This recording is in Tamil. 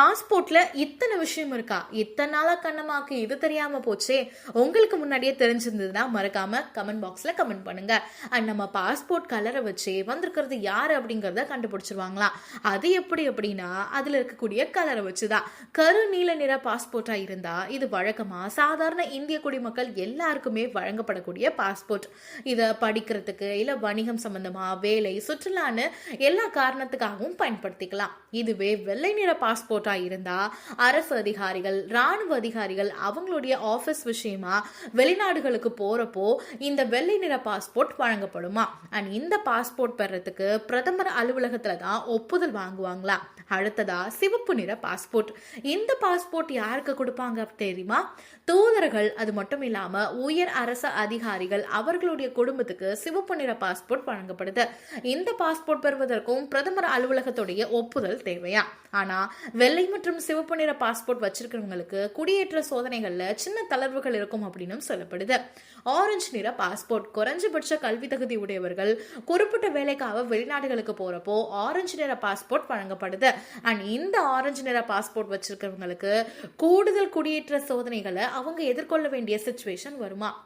பாஸ்போர்ட்ல இத்தனை விஷயம் இருக்கா? இத்தனை நாளா கண்ணமாக்கு இது தெரியாம போச்சே. உங்களுக்கு முன்னாடியே தெரிஞ்சிருந்ததுன்னா மறக்காம கமெண்ட் பாக்ஸ்ல கமெண்ட் பண்ணுங்க. அண்ட் நம்ம பாஸ்போர்ட் கலரை வச்சு வந்திருக்கிறது யாரு அப்படிங்கறத கண்டுபிடிச்சிருவாங்களாம் அது எப்படி அப்படின்னா அதுல இருக்கக்கூடிய கலரை வச்சுதான். கரு நீல நிற பாஸ்போர்ட்டா இருந்தா இது வழக்கமா சாதாரண இந்திய குடிமக்கள் எல்லாருக்குமே வழங்கப்படக்கூடிய பாஸ்போர்ட். இதை படிக்கிறதுக்கு இல்ல வணிகம் சம்பந்தமா வேலை சுற்றுலான்னு எல்லா காரணத்துக்காகவும் பயன்படுத்திக்கலாம். இதுவே வெள்ளை நிற பாஸ்போர்ட் பாஸ்போர்ட்டா இருந்தா அரசு அதிகாரிகள் ராணுவ அதிகாரிகள் அவங்களுடைய ஆபீஸ் விஷயமா வெளிநாடுகளுக்கு போறப்போ இந்த வெள்ளை நிற பாஸ்போர்ட் வழங்கப்படுமா? அண்ட் இந்த பாஸ்போர்ட் பெறத்துக்கு பிரதமர் அலுவலகத்துல தான் ஒப்புதல் வாங்குவாங்களா? அடுத்ததா சிவப்பு நிற பாஸ்போர்ட் இந்த பாஸ்போர்ட் யாருக்கு கொடுப்பாங்க தெரியுமா? தூதர்கள் அது மட்டும் இல்லாம உயர் அரசு அதிகாரிகள் அவர்களுடைய குடும்பத்துக்கு சிவப்பு நிற பாஸ்போர்ட் வழங்கப்படுது. இந்த பாஸ்போர்ட் பெறுவதற்கும் பிரதமர் அலுவலகத்துடைய ஒப்புதல் தேவையா? ஆனா வெள்ளை மற்றும் சிவப்பு நிற பாஸ்போர்ட் வச்சிருக்கிறவங்களுக்கு குடியேற்ற சோதனைகள்ல சின்ன தளர்வுகள் இருக்கும் அப்படின்னு சொல்லப்படுது. ஆரஞ்சு நிற பாஸ்போர்ட் குறைஞ்சபட்ச கல்வி தகுதி உடையவர்கள் குறிப்பிட்ட வேலைக்காக வெளிநாடுகளுக்கு போறப்போ ஆரஞ்சு நிற பாஸ்போர்ட் வழங்கப்படுது. அண்ட் இந்த ஆரஞ்சு நிற பாஸ்போர்ட் வச்சிருக்கிறவங்களுக்கு கூடுதல் குடியேற்ற சோதனைகளை அவங்க எதிர்கொள்ள வேண்டிய சுச்சுவேஷன் வருமா?